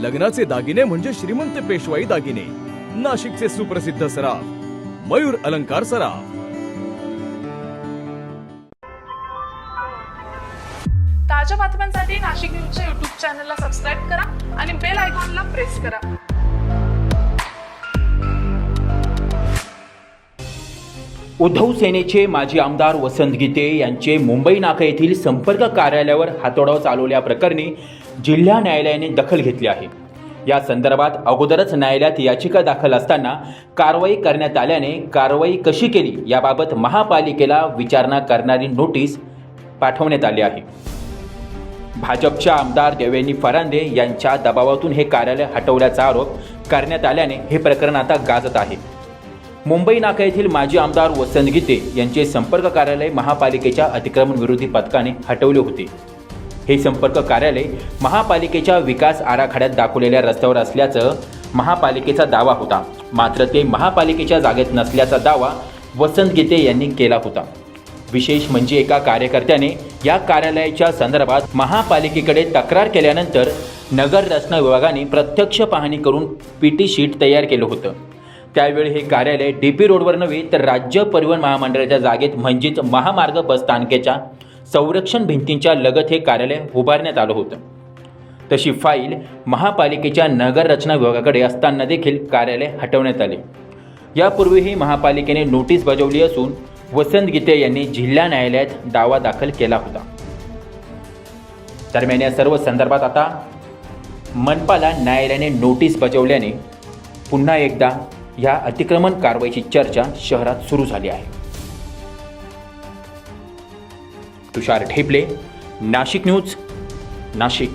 लग्नाचे दागिने म्हणजे श्रीमंत पेशवाई दागिने. नाशिकचे सुप्रसिद्ध सराफ मयूर अलंकार सराफ. ताज्या बातम्यांसाठी नाशिक न्यूजच्या युट्यूब चॅनलला सबस्क्राईब करा आणि बेल आयकॉनला प्रेस करा. उद्धव सेनेचे माजी आमदार वसंत गीते यांचे मुंबई नाका येथील संपर्क कार्यालयावर हातोडाव चालवल्याप्रकरणी जिल्हा न्यायालयाने दखल घेतली आहे. या संदर्भात अगोदरच न्यायालयात याचिका दाखल असताना कारवाई करण्यात आल्याने कारवाई कशी केली याबाबत महापालिकेला विचारणा करणारी नोटीस पाठवण्यात आली आहे. भाजपच्या आमदार देवेनी फरांदे यांच्या दबावातून हे कार्यालय हटवल्याचा आरोप करण्यात आल्याने हे प्रकरण आता गाजत आहे. मुंबई नाका येथील माजी आमदार वसंत गीते यांचे संपर्क कार्यालय महापालिकेच्या अतिक्रमण विरोधी पथकाने हटवले होते. हे संपर्क कार्यालय महापालिकेच्या विकास आराखड्यात दाखवलेल्या रस्त्यावर असल्याचं महापालिकेचा दावा होता. मात्र ते महापालिकेच्या जागेत नसल्याचा दावा वसंत गीते यांनी केला होता. विशेष म्हणजे एका कार्यकर्त्याने या कार्यालयाच्या संदर्भात महापालिकेकडे तक्रार केल्यानंतर नगर रचना विभागाने प्रत्यक्ष पाहणी करून पी टी शीट तयार केलं होतं. त्यावेळी हे कार्यालय डी पी रोडवर नव्हे तर राज्य परिवहन महामंडळाच्या जागेत म्हणजेच महामार्ग बस स्थानकेच्या संरक्षण भिंतींच्या लगत हे कार्यालय उभारण्यात आलं होतं. तशी फाईल महापालिकेच्या नगर रचना विभागाकडे असताना देखील कार्यालय हटवण्यात आले. यापूर्वीही महापालिकेने नोटीस बजावली असून वसंत गीते यांनी जिल्हा न्यायालयात दावा दाखल केला होता. दरम्यान या सर्व संदर्भात आता मनपाला न्यायालयाने नोटीस बजावल्याने पुन्हा एकदा या अतिक्रमण कारवाईची चर्चा शहरात सुरू झाली आहे. तुषार ठेपले. नाशिक न्यूज नाशिक.